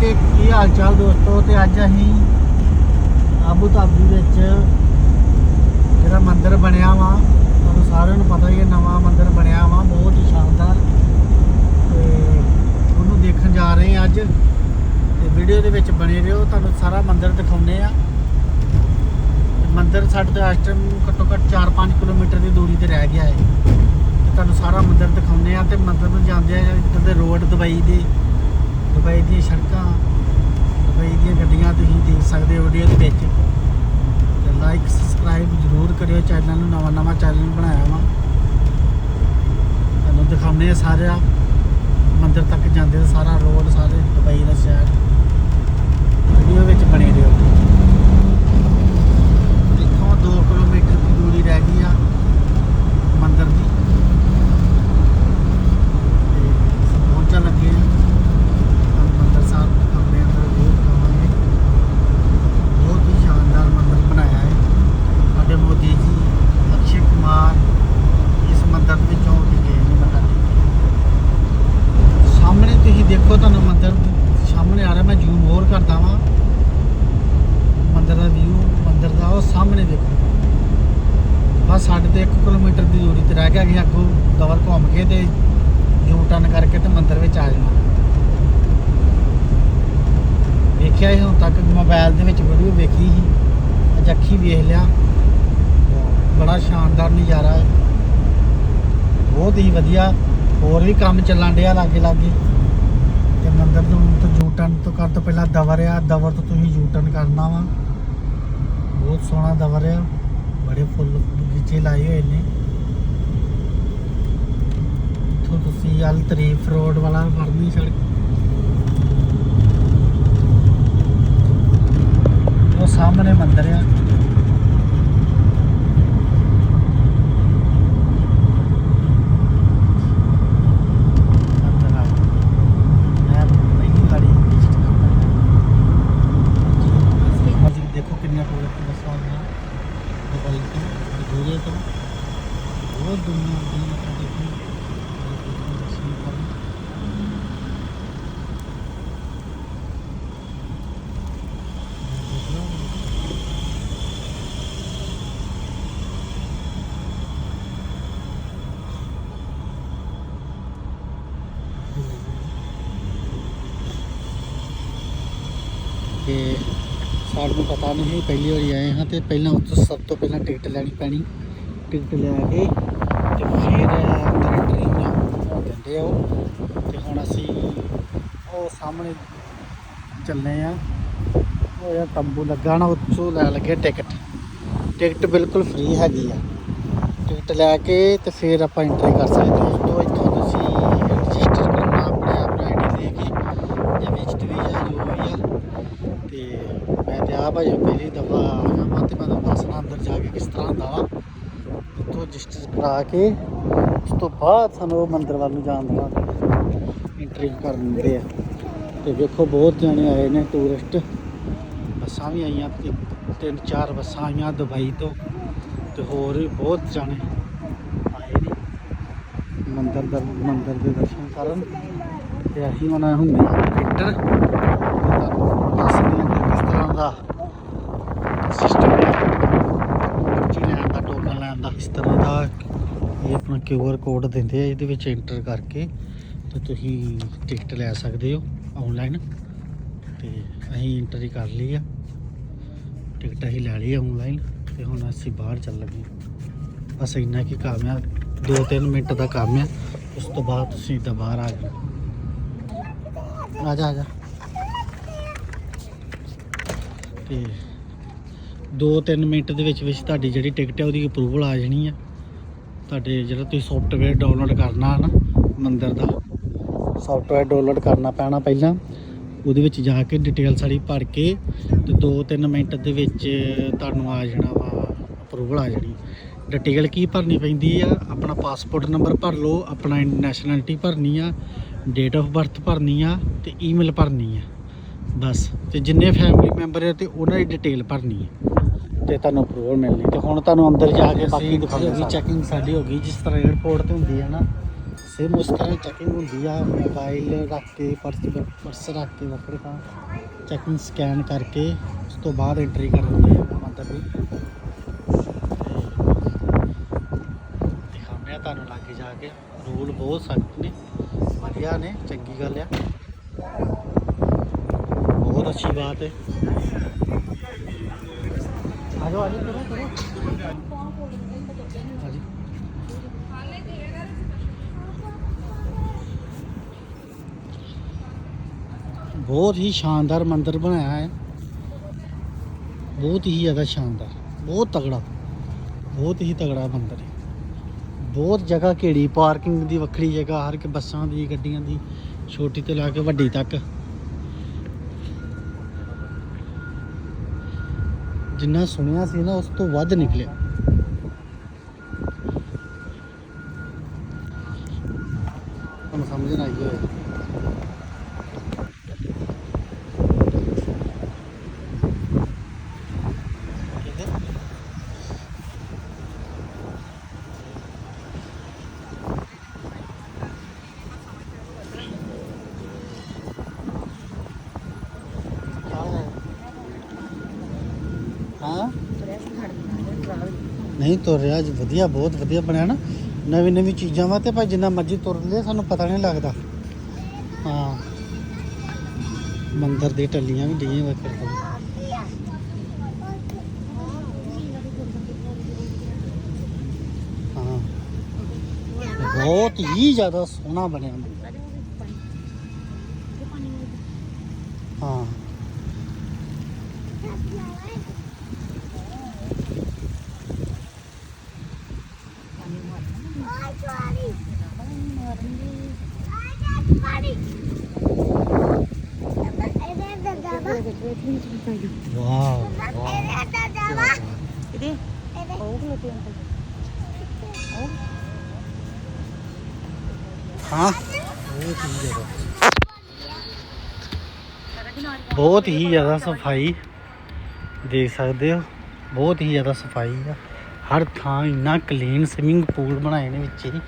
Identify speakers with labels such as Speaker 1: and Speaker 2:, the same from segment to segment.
Speaker 1: ਤੇ ਕੀ ਹਾਲ ਚਾਲ ਦੋਸਤੋ? ਤੇ ਅੱਜ ਅਸੀਂ ਆਬੂ ਧਾਬੀ ਵਿੱਚ ਜਿਹੜਾ ਮੰਦਿਰ ਬਣਿਆ ਵਾ, ਤੁਹਾਨੂੰ ਸਾਰਿਆਂ ਨੂੰ ਪਤਾ ਹੀ ਹੈ, ਨਵਾਂ ਮੰਦਿਰ ਬਣਿਆ ਵਾ, ਬਹੁਤ ਹੀ ਸ਼ਾਨਦਾਰ। ਤੇ ਉਹਨੂੰ ਦੇਖਣ ਜਾ ਰਹੇ ਹਾਂ ਅੱਜ। ਤੇ ਵੀਡੀਓ ਦੇ ਵਿੱਚ ਬਣੇ ਰਹੋ, ਤੁਹਾਨੂੰ ਸਾਰਾ ਮੰਦਿਰ ਦਿਖਾਉਨੇ ਆ ਤੇ ਮੰਦਿਰ ਸਾਡੇ ਤੋਂ ਇਸ ਟਾਈਮ ਘੱਟੋ ਘੱਟ 4-5 ਕਿਲੋਮੀਟਰ ਦੀ ਦੂਰੀ ਤੇ ਰਹਿ ਗਿਆ ਹੈ। ਤੇ ਤੁਹਾਨੂੰ ਸਾਰਾ ਮੰਦਿਰ ਦਿਖਾਉਨੇ ਆ ਤੇ ਮੰਦਿਰ ਨੂੰ ਜਾਂਦੇ ਆ ਇੱਧਰ ਦੇ ਰੋਡ ਦੁਬਈ ਦੇ ਦੁਬਈ ਦੀਆਂ ਸੜਕਾਂ, ਦੁਬਈ ਦੀਆਂ ਗੱਡੀਆਂ ਤੁਸੀਂ ਦੇਖ ਸਕਦੇ ਹੋ ਵੀਡੀਓ ਦੇ ਵਿੱਚ। ਤੇ ਲਾਈਕ ਸਬਸਕ੍ਰਾਈਬ ਜ਼ਰੂਰ ਕਰਿਓ ਚੈਨਲ ਨੂੰ, ਨਵਾਂ ਨਵਾਂ ਚੈਨਲ ਬਣਾਇਆ ਵਾ। ਤੁਹਾਨੂੰ ਦਿਖਾਉਂਦੇ ਆ ਸਾਰਾ ਮੰਦਿਰ ਤੱਕ ਜਾਂਦੇ ਸਾਰਾ ਰੋਡ ਸਾਰੇ ਦੁਬਈ ਦਾ ਸ਼ਹਿਰ। ਵੀਡੀਓ ਵਿੱਚ ਬਣੇ ਰਹੋ। ਬਸ ਸਾਡੇ ਤੇ 1 ਕਿਲੋਮੀਟਰ ਦੀ ਦੂਰੀ ਤੇ ਰਹਿ ਗਿਆ ਕਿ ਅੱਗੋਂ ਕਵਰ ਘੁੰਮ ਕੇ ਤੇ ਯੂ ਟਰਨ ਕਰਕੇ ਤੇ ਮੰਦਿਰ ਵਿੱਚ ਆ ਜਾਣਾ। ਵੇਖਿਆ ਸੀ ਹੁਣ ਤੱਕ ਮੋਬਾਈਲ ਦੇ ਵਿੱਚ ਵੀਡੀਓ ਵੇਖੀ ਸੀ। ਅੱਜ ਅੱਖੀ ਵੇਖ ਲਿਆ। ਬੜਾ ਸ਼ਾਨਦਾਰ ਨਜ਼ਾਰਾ ਹੈ। ਬਹੁਤ ਹੀ ਵਧੀਆ। ਹੋਰ ਵੀ ਕੰਮ ਚੱਲਣ ਡਿਆ ਲਾਗੇ ਲਾਗੇ। ਤੇ ਮੰਦਿਰ ਤੋਂ ਤੋਂ ਯੂ ਟਰਨ ਤੋਂ ਕਰ ਤੋਂ ਪਹਿਲਾਂ ਦਵਰ ਆ। ਦਵਰ ਤੋਂ ਤੁਸੀਂ ਯੂ ਟਰਨ ਕਰਨਾ ਵਾ। ਬਹੁਤ ਸੋਹਣਾ ਦਵਰ ਆ। ਬੜੇ ਫੁੱਲ ਬਗੀਚੇ ਲਾਏ ਹੋਏ ਨੇ। ਇੱਥੋਂ ਤੁਸੀਂ ਅਲ ਤਰੀਫ ਰੋਡ ਵਾਲਾ ਫੜਨੀ ਸੜਕ। ਉਹ ਸਾਹਮਣੇ ਮੰਦਿਰ ਆ। ਦੇਖੋ ਕਿੰਨੀਆਂ ਟੂਰਿਸਟ ਬੱਸਾਂ ਆਉਂਦੀਆਂ ਦੁਬਈ ਤੋਂ ਦੂਰੇ ਤੋਂ ਬਹੁਤ ਦੁਨੀਆ ਆਉਂਦੀ ਹੈ ਮੱਥਾ ਟੇਕਣ ਤੇ ਸਾਨੂੰ ਪਤਾ ਨਹੀਂ ਪਹਿਲੀ ਵਾਰੀ ਆਏ ਹਾਂ ਤੇ ਪਹਿਲਾਂ ਉੱਥੋਂ ਸਭ ਤੋਂ ਪਹਿਲਾਂ ਟਿਕਟ ਲੈਣੀ ਪੈਣੀ। ਟਿਕਟ ਲੈ ਕੇ ਤੇ ਫਿਰ ਅੰਦਰ ਐਂਟਰੀ ਹੋਣਾ ਦਿੰਦੇ ਆ ਉਹ। ਤੇ ਹੁਣ ਅਸੀਂ ਉਹ ਸਾਹਮਣੇ ਚੱਲੇ ਆ ਉਹ ਯਾਰ ਤੰਬੂ ਲੱਗਾ ਨਾ, ਉੱਥੋਂ ਲੈ ਲੱਗੇ ਟਿਕਟ। ਟਿਕਟ ਬਿਲਕੁਲ ਫ੍ਰੀ ਹੈਗੀ ਆ। ਟਿਕਟ ਲੈ ਕੇ ਤੇ ਫਿਰ ਆਪਾਂ ਐਂਟਰੀ ਕਰ ਸਕਦੇ ਹਾਂ। ਉਸ ਤੋਂ ਇੱਥੋਂ ਤੁਸੀਂ ਰਜਿਸਟਰ ਕਰਨਾ ਆਪਣੇ ਆਪ ਆਈਡੀ ਦੇ ਕੇ, ਜਾਂ ਵਿੱਚ ਵੀ ਆ ਜੋ ਵੀ ਆ। ਤੇ ਮੈਂ ਤੇ ਆ ਭਾਈ ਪਹਿਲੀ ਦਫਾ ਆਇਆ ਵਾਂ ਤੇ ਮੈਂ ਤੁਹਾਨੂੰ ਦੱਸਣਾ ਅੰਦਰ ਜਾ ਕੇ ਕਿਸ ਤਰ੍ਹਾਂ ਦਾ ਵਾ ਇੱਥੋਂ ਰਜਿਸਟਰ ਕਰਾ ਕੇ ਉਸ ਤੋਂ ਬਾਅਦ ਸਾਨੂੰ ਉਹ ਮੰਦਿਰ ਵੱਲ ਨੂੰ ਜਾਣ ਦੇਣਾ ਐਂਟਰੀ ਕਰਨ ਦਿੰਦੇ ਆ। ਤੇ ਵੇਖੋ ਬਹੁਤ ਜਾਣੇ ਆਏ ਨੇ ਟੂਰਿਸਟ ਬੱਸਾਂ ਵੀ ਆਈਆਂ ਤੇ ਤਿੰਨ, ਚਾਰ ਬੱਸਾਂ ਆਈਆਂ ਦੁਬਈ ਤੋਂ ਤੇ ਹੋਰ ਵੀ ਬਹੁਤ ਜਾਣੇ ਆਏ ਨੇ। ਮੰਦਰ ਦਾ ਮੰਦਿਰ ਦੇ ਦਰਸ਼ਨ ਕਰਨ। ਤੇ ਅਸੀਂ ਉਹਨਾਂ ਹੁੰਦੇ ਆ ਕਿਸ ਤਰ੍ਹਾਂ ਦਾ ਸਿਸਟਮ ਹੈ ਪਰਚੀ ਲੈਣ ਦਾ ਟੋਕਨ ਲੈਣ ਦਾ ਇਸ ਤਰ੍ਹਾਂ ਦਾ ਇਹ ਆਪਣਾ ਕਿਊ ਆਰ ਕੋਡ ਦਿੰਦੇ ਆ, ਇਹਦੇ ਵਿੱਚ ਐਂਟਰ ਕਰਕੇ ਤੇ ਤੁਸੀਂ ਟਿਕਟ ਲੈ ਸਕਦੇ ਹੋ ਆਨਲਾਈਨ ਤੇ ਅਸੀਂ ਐਂਟਰੀ ਕਰ ਲਈ ਆ। ਟਿਕਟ ਅਸੀਂ ਲੈ ਲਈ ਆਨਲਾਈਨ ਤੇ ਹੁਣ ਅਸੀਂ ਬਾਹਰ ਚੱਲ ਲੱਗੇ ਬਸ ਇੰਨਾ ਕੀ ਕੰਮ ਆ 2-3 ਮਿੰਟ ਦਾ ਕੰਮ ਆ, ਉਸ ਤੋਂ ਬਾਅਦ ਤੁਸੀਂ ਤਾਂ ਬਾਹਰ ਆ ਗਏ ਆ ਜਾ ਆ ਜਾ। ਤੇ 2-3 ਮਿੰਟ ਦੇ ਵਿੱਚ ਵਿੱਚ ਤੁਹਾਡੀ ਜਿਹੜੀ ਟਿਕਟ ਹੈ ਉਹਦੀ ਅਪਰੂਵਲ ਆ ਜਾਣੀ ਆ। ਤੁਹਾਡੇ ਜਿਹੜਾ ਤੁਸੀਂ ਸੌਫਟਵੇਅਰ ਡਾਊਨਲੋਡ ਕਰਨਾ ਹੈ ਨਾ ਮੰਦਰ ਦਾ ਸੌਫਟਵੇਅਰ ਡਾਊਨਲੋਡ ਕਰਨਾ ਪੈਣਾ ਪਹਿਲਾਂ। ਉਹਦੇ ਵਿੱਚ ਜਾ ਕੇ ਡਿਟੇਲ ਸਾਰੀ ਭਰ ਕੇ ਤੇ 2-3 ਮਿੰਟ ਦੇ ਵਿੱਚ ਤੁਹਾਨੂੰ ਆ ਜਾਣਾ ਵਾ ਅਪਰੂਵਲ ਆ ਜਾਣੀ। ਡਿਟੇਲ ਕੀ ਭਰਨੀ ਪੈਂਦੀ ਆ? ਆਪਣਾ ਪਾਸਪੋਰਟ ਨੰਬਰ ਭਰ ਲਓ, ਆਪਣਾ ਨੈਸ਼ਨੈਲਿਟੀ ਭਰਨੀ ਆ ਡੇਟ ਆਫ ਬਰਥ ਭਰਨੀ ਆ ਤੇ ਈਮੇਲ ਭਰਨੀ ਆ। ਬਸ। ਤੇ ਜਿੰਨੇ ਫੈਮਿਲੀ ਮੈਂਬਰ ਆ ਤੇ ਉਹਨਾਂ ਦੀ ਡਿਟੇਲ ਭਰਨੀ ਆ। ਤੇ ਤੁਹਾਨੂੰ ਅਪਰੂਵਲ ਮਿਲਣੀ। ਤੇ ਹੁਣ ਤੁਹਾਨੂੰ ਅੰਦਰ ਜਾ ਕੇ ਬਾਕੀ ਦਿਖਾਉਂਦੇ ਚੈਕਿੰਗ ਸਾਡੀ ਹੋ ਗਈ। ਜਿਸ ਤਰ੍ਹਾਂ 에어ਪੋਰਟ ਤੇ ਹੁੰਦੀ ਹੈ ਨਾ ਸੇਮ ਉਸ ਤਰ੍ਹਾਂ ਚੈਕਿੰਗ ਹੁੰਦੀ ਆ। ਮੋਬਾਈਲ ਰੱਖ ਕੇ ਪਰਸ ਪਰਸ ਰੱਖ ਕੇ ਵੱਖਰੇ ਤਾਂ ਚੈਕਿੰਗ ਸਕੈਨ ਕਰਕੇ ਉਸ ਤੋਂ ਬਾਅਦ ਐਂਟਰੀ ਕਰ ਦਿੰਦੇ ਆ ਮੰਦਰ ਦੀ ਦਿਖਾਉਂਦੇ ਆ ਤੁਹਾਨੂੰ ਲਾਗੇ ਜਾ ਕੇ। ਰੂਲ ਬਹੁਤ ਸਖਤ ਨੇ। ਵਧੀਆ ਨੇ ਚੰਗੀ ਗੱਲ ਆ ਬਹੁਤ ਅੱਛੀ ਬਾਤ ਹੈ ਆ ਜਾਓ ਆ ਜਾਓ ਕਰੋ ਕਰੋ ਆ ਜੀ ਬਹੁਤ ਹੀ ਸ਼ਾਨਦਾਰ ਮੰਦਿਰ ਬਣਾਇਆ ਹੈ ਬਹੁਤ ਹੀ ਜ਼ਿਆਦਾ ਸ਼ਾਨਦਾਰ ਬਹੁਤ ਤਗੜਾ ਬਹੁਤ ਹੀ ਤਗੜਾ ਮੰਦਿਰ ਹੈ ਬਹੁਤ ਜਗ੍ਹਾ ਘੇੜੀ, ਪਾਰਕਿੰਗ ਦੀ ਵੱਖਰੀ ਜਗ੍ਹਾ, ਹਰ ਇੱਕ ਬੱਸਾਂ ਦੀ, ਗੱਡੀਆਂ ਦੀ, ਛੋਟੀ ਤੋਂ ਲਾ ਕੇ ਵੱਡੀ ਤੱਕ। ਜਿੰਨਾ ਸੁਣਿਆ ਸੀ ਨਾ, ਉਸ ਤੋਂ ਵੱਧ ਨਿਕਲਿਆ ਤੁਹਾਨੂੰ ਸਮਝ ਨਾ ਆਈ ਹੋਵੇ ਹਾਂ ਨਹੀਂ ਤੁਰ ਰਿਹਾ ਜੀ ਵਧੀਆ, ਬਹੁਤ ਵਧੀਆ ਬਣਿਆ ਨਾ। ਨਵੀਂ ਨਵੀਂ ਚੀਜ਼ਾਂ ਵਾ ਤੇ ਭਾਈ ਜਿੰਨਾ ਮਰਜ਼ੀ ਤੁਰ ਲਏ ਸਾਨੂੰ ਪਤਾ ਨਹੀਂ ਲੱਗਦਾ। ਹਾਂ। ਮੰਦਰ ਦੀ ਟੱਲੀਆਂ ਵੀ ਡੀਆਂ ਵਾ ਹਾਂ। ਬਹੁਤ ਹੀ ਜ਼ਿਆਦਾ ਸੋਹਣਾ ਬਣਿਆ ਮੰਦਰ ਹਾਂ ਵਾਓ ਹਾਂ। ਬਹੁਤ ਹੀ ਜ਼ਿਆਦਾ ਬਹੁਤ ਹੀ ਜ਼ਿਆਦਾ ਸਫ਼ਾਈ ਦੇਖ ਸਕਦੇ ਹੋ। ਬਹੁਤ ਹੀ ਜ਼ਿਆਦਾ ਸਫ਼ਾਈ ਆ। ਹਰ ਥਾਂ ਇੰਨਾ ਕਲੀਨ ਸਵਿਮਿੰਗ ਪੂਲ ਬਣਾਏ ਨੇ ਵਿੱਚ ਹੀ।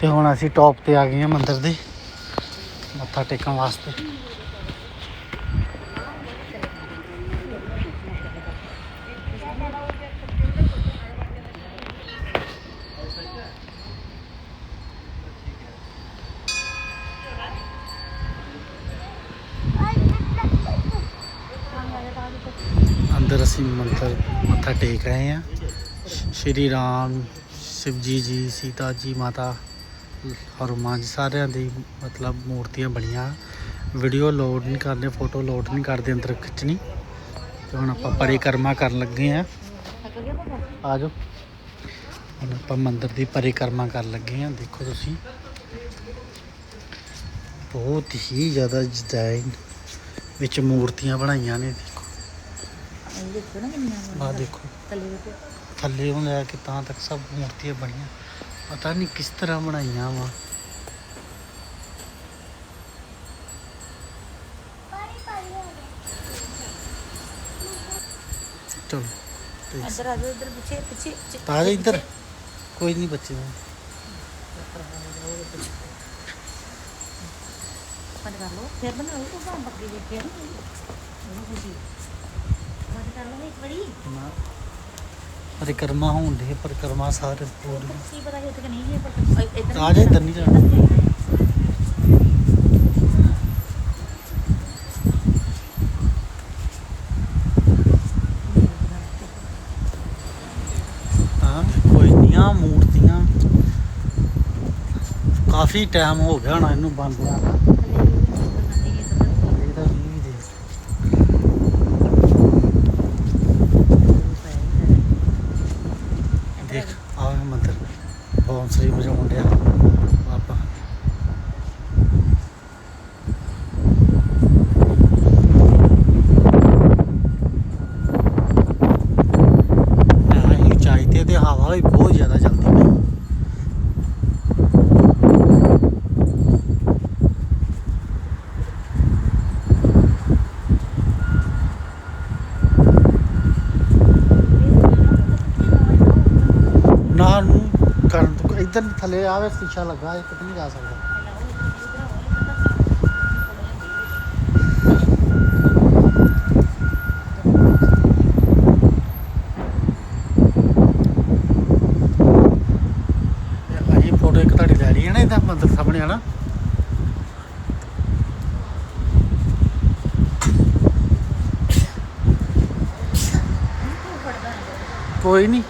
Speaker 1: ਤੇ ਹੁਣ ਅਸੀਂ ਟੌਪ ਤੇ ਆ ਗਏ ਹਾਂ ਮੰਦਿਰ ਦੇ। ਮੱਥਾ ਟੇਕਣ ਵਾਸਤੇ ਅੰਦਰ ਅਸੀਂ ਮੰਦਰ ਮੱਥਾ ਟੇਕ ਰਹੇ ਹਾਂ। ਸ਼੍ਰੀ ਰਾਮ, ਸ਼ਿਵਜੀ ਜੀ, ਸੀਤਾ ਜੀ, ਮਾਤਾ ਹਨੂੰਮਾਨ ਜੀ ਸਾਰਿਆਂ ਦੀ ਮਤਲਬ ਮੂਰਤੀਆਂ ਬਣੀਆਂ। ਵੀਡੀਓ ਲੋਡ ਨਹੀਂ ਕਰਦੇ ਫੋਟੋ ਲੋਡ ਨਹੀਂ ਕਰਦੇ, ਅੰਦਰ ਖਿੱਚਣੀ। ਤੇ ਹੁਣ ਆਪਾਂ ਪਰਿਕਰਮਾ ਕਰਨ ਲੱਗੇ ਆ
Speaker 2: ਥੱਕ
Speaker 1: ਆ ਜਾਓ ਹੁਣ ਆਪਾਂ ਮੰਦਿਰ ਦੀ ਪਰਿਕਰਮਾ ਕਰਨ ਲੱਗੇ ਆ ਦੇਖੋ ਤੁਸੀਂ। ਬਹੁਤ ਹੀ ਜ਼ਿਆਦਾ ਡਿਜ਼ਾਈਨ ਵਿੱਚ ਮੂਰਤੀਆਂ ਬਣਾਈਆਂ ਨੇ। ਦੇਖੋ
Speaker 2: ਇਹ ਦੇਖੋ ਨਾ ਕਿੰਨਾ
Speaker 1: ਆ ਦੇਖੋ।
Speaker 2: ਥੱਲੇ ਦੇਖੋ।
Speaker 1: ਥੱਲੇ ਤੋਂ ਲੈ ਕੇ ਤਾਂ ਤੱਕ ਸਭ ਮੂਰਤੀਆਂ ਬਣੀਆਂ। ਪਤਾ ਨਹੀਂ ਕਿਸ ਤਰ੍ਹਾਂ ਬਣਾਈਆਂ ਵਾ। ਚਲੋ ਤੇ
Speaker 2: ਇੱਧਰ ਆ ਜਾਓ ਇੱਧਰ ਪਿੱਛੇ ਪਿੱਛੇ ਪਿੱਛੇ।
Speaker 1: ਤਾਂ ਜਾ ਇੱਧਰ। ਕੋਈ ਨਹੀਂ ਬੱਚੇ ਨੂੰ।
Speaker 2: ਬੰਦ ਕਰ ਲਓ। ਫਿਰ ਬਣਾ ਲਓ ਤੂੰ ਭਾਂ ਬੱਕਰੀ ਦੇਖ ਕੇ ਨਾ। ਉਹਨੂੰ ਖੁਸ਼ੀ ਬੰਦ ਕਰ ਲਓ ਇੱਕ ਵਾਰੀ।
Speaker 1: ਨਾ। ਪਰਿਕਰਮਾ ਹੋਣ ਦੇ ਪਰਿਕਰਮਾ ਸਾਰੇ ਪੂਰੀ
Speaker 2: ਕੀ ਪਤਾ ਹੈ ਕਿ ਨਹੀਂ ਹੈ ਪਰ ਇੱਧਰ
Speaker 1: ਆ ਜਾ ਇੱਧਰ ਨਹੀਂ ਜਾਣਾ। ਕਾਫੀ ਟਾਈਮ ਹੋ ਗਿਆ ਹੋਣਾ ਇਹਨੂੰ ਬੰਦਿਆਂ ਦਾ ਇਹਦਾ ਵੀ ਦੇ ਦੇਖ ਆਹ ਮੰਦਰ ਬੌਂਸਰੀ ਵਜਾਉਣ ਡਿਆ ਬਾਬਾ ਆਹ ਉਚਾਈ ਤੇ ਤੇ ਹਵਾ ਵੀ ਬਹੁਤ ਜ਼ਿਆਦਾ ਚੱਲਦੀ ਪਈ ਇੱਧਰ ਥੱਲੇ ਆਵੇ ਸ਼ੀਸ਼ਾ ਲੱਗਾ ਇੱਕ ਤੇ ਨਹੀਂ ਜਾ ਸਕਦਾ। ਤੇ ਅਸੀਂ ਫੋਟੋ ਇੱਕ ਤੁਹਾਡੀ ਲੈ ਲਈ ਹੈ ਨਾ ਇਹਦਾ ਮੰਦਰ ਸਾਹਮਣੇ ਹਨਾ ਕੋਈ ਨਹੀਂ।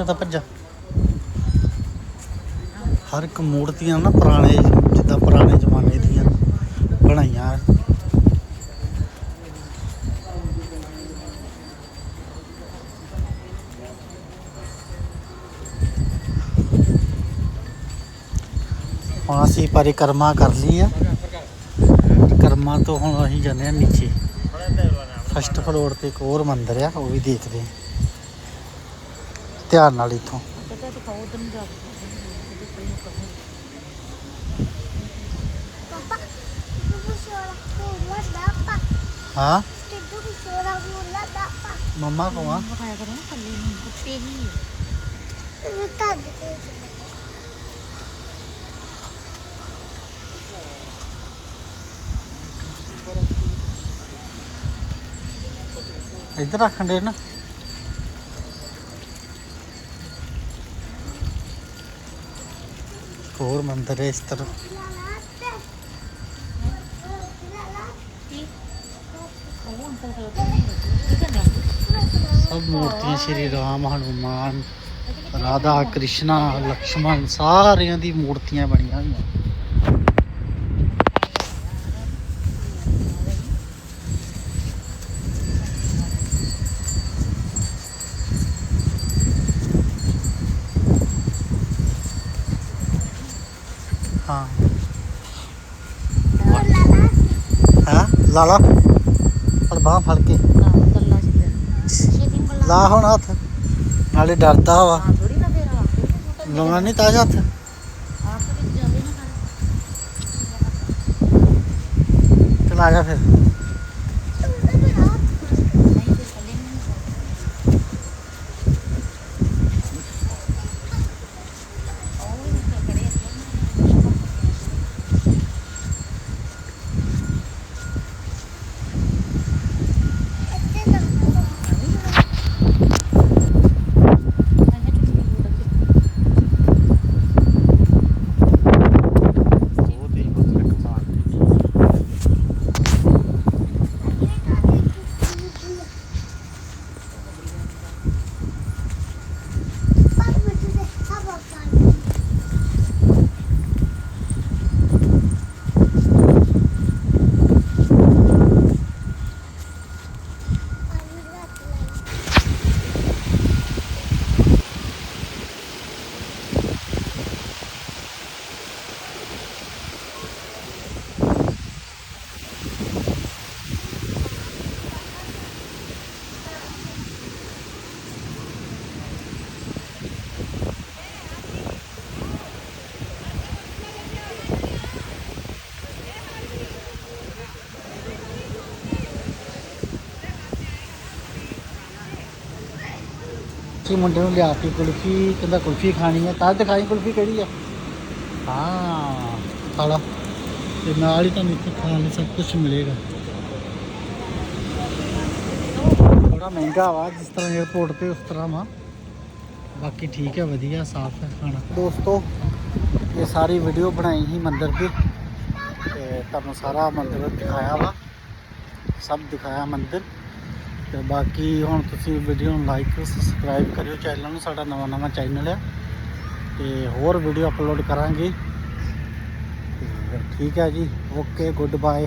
Speaker 1: ਜ਼ਿਆਦਾ ਭੱਜਾ। ਹਰ ਇੱਕ ਮੂਰਤੀਆਂ ਨਾ ਪੁਰਾਣੇ ਜਿੱਦਾਂ ਪੁਰਾਣੇ ਜ਼ਮਾਨੇ ਦੀਆਂ ਬਣਾਈਆਂ ਹੁਣ ਅਸੀਂ ਪਰਿਕਰਮਾ ਕਰ ਲਈ ਆ। ਪਰਿਕਰਮਾ ਤੋਂ ਹੁਣ ਅਸੀਂ ਜਾਂਦੇ ਆ ਨੀਚੇ। ਫਸਟ ਫਲੋਰ ਤੇ ਇੱਕ ਹੋਰ ਮੰਦਿਰ ਆ, ਉਹ ਵੀ ਦੇਖਦੇ ਆ। ਧਿਆਨ ਨਾਲ ਇੱਥੋਂ
Speaker 3: Papa, itu suara ulat dapat.
Speaker 1: ਹਾਂ
Speaker 3: Itu suara ulat dapat.
Speaker 1: ਮੰਮਾ ਕੋਆ
Speaker 2: ਵਿਖਾਇਆ ਕਰੋ ਨਾ ਥੱਲੇ ਨੂੰ ਕੁੱਤੇ ਹੀ
Speaker 3: Itu tadi.
Speaker 1: ਇੱਧਰ ਰੱਖਣ ਦੇ ਨਾ ਇੱਕ ਹੋਰ ਮੰਦਿਰ ਹੈ ਇਸ ਤਰ੍ਹਾਂ।
Speaker 2: ਉਹ ਅੰਕਲ ਖਲੋਤੇ ਨਹੀਂ ਠੀਕ ਹੈ ਨਾ
Speaker 1: ਸਭ ਮੂਰਤੀਆਂ ਸ਼੍ਰੀ ਰਾਮ ਹਨੂਮਾਨ ਰਾਧਾ ਕ੍ਰਿਸ਼ਨਾ ਲਕਸ਼ਮਣ ਸਾਰਿਆਂ ਦੀ ਮੂਰਤੀਆਂ ਬਣੀਆਂ ਹੋਈਆਂ ਹਾਂ ਹਾਂ ਲਾ ਲਾ। ਪਰ ਬਾਹ ਫੜ ਕੇ।
Speaker 2: ਹਾਂ ਗੱਲਾਂ ਛੇਤੀ ਬੁਲਾ
Speaker 1: ਲਾ ਹੁਣ ਹੱਥ। ਨਾਲੇ ਡਰਦਾ ਵਾ।
Speaker 2: ਹਾਂ ਥੋੜੀ ਨਾ ਫੇਰ ਆ
Speaker 1: ਲਾਉਣਾ ਨਹੀਂ ਤਾਜ ਹੱਥ।
Speaker 2: ਆਪ ਵਿੱਚ ਜਾਂਦੇ ਨਾ
Speaker 1: ਚਲਾ ਜਾ ਫਿਰ
Speaker 2: ਨਹੀਂ ਤੇ ਥੱਲੇ ਨਹੀਂ ਉਹ ਵੀ ਖੜੇ
Speaker 1: ਕਿ ਮੁੰਡੇ ਨੂੰ ਲਿਆ ਕੇ ਕੁਲਫੀ, ਕਹਿੰਦਾ ਕੁਲਫੀ ਖਾਣੀ ਹੈ ਤਾਂ ਦਿਖਾਈ ਕੁਲਫੀ ਕਿਹੜੀ ਆ? ਹਾਂ, ਖਾਲਾ। ਤੇ ਨਾਲ ਹੀ ਤੁਹਾਨੂੰ ਇੱਥੇ ਖਾਣ ਲਈ ਸਭ ਕੁਝ ਮਿਲੇਗਾ। ਥੋੜਾ ਮਹਿੰਗਾ ਵਾ, ਜਿਸ ਤਰ੍ਹਾਂ 에어ਪੋਰਟ ਤੇ ਉਸ ਤਰ੍ਹਾਂ ਵਾ। ਬਾਕੀ ਠੀਕ ਹੈ ਵਧੀਆ, ਸਾਫ਼ ਹੈ ਖਾਣਾ। ਦੋਸਤੋ, ਇਹ ਸਾਰੀ ਵੀਡੀਓ ਬਣਾਈ ਸੀ ਮੰਦਿਰ ਦੀ। ਤੇ ਤੁਹਾਨੂੰ ਸਾਰਾ ਮੰਦਿਰ ਦਿਖਾਇਆ ਵਾ। ਸਭ ਦਿਖਾਇਆ ਮੰਦਿਰ। ਤੇ ਬਾਕੀ ਹੁਣ ਤੁਸੀਂ ਵੀਡੀਓ ਨੂੰ ਲਾਈਕ ਸਬਸਕ੍ਰਾਈਬ ਕਰਿਓ ਚੈਨਲ ਨੂੰ, ਸਾਡਾ ਨਵਾਂ ਨਵਾਂ ਚੈਨਲ ਆ। ਤੇ ਹੋਰ ਵੀਡੀਓ ਅਪਲੋਡ ਕਰਾਂਗੇ। ਠੀਕ ਹੈ ਜੀ ਓਕੇ ਗੁੱਡ ਬਾਏ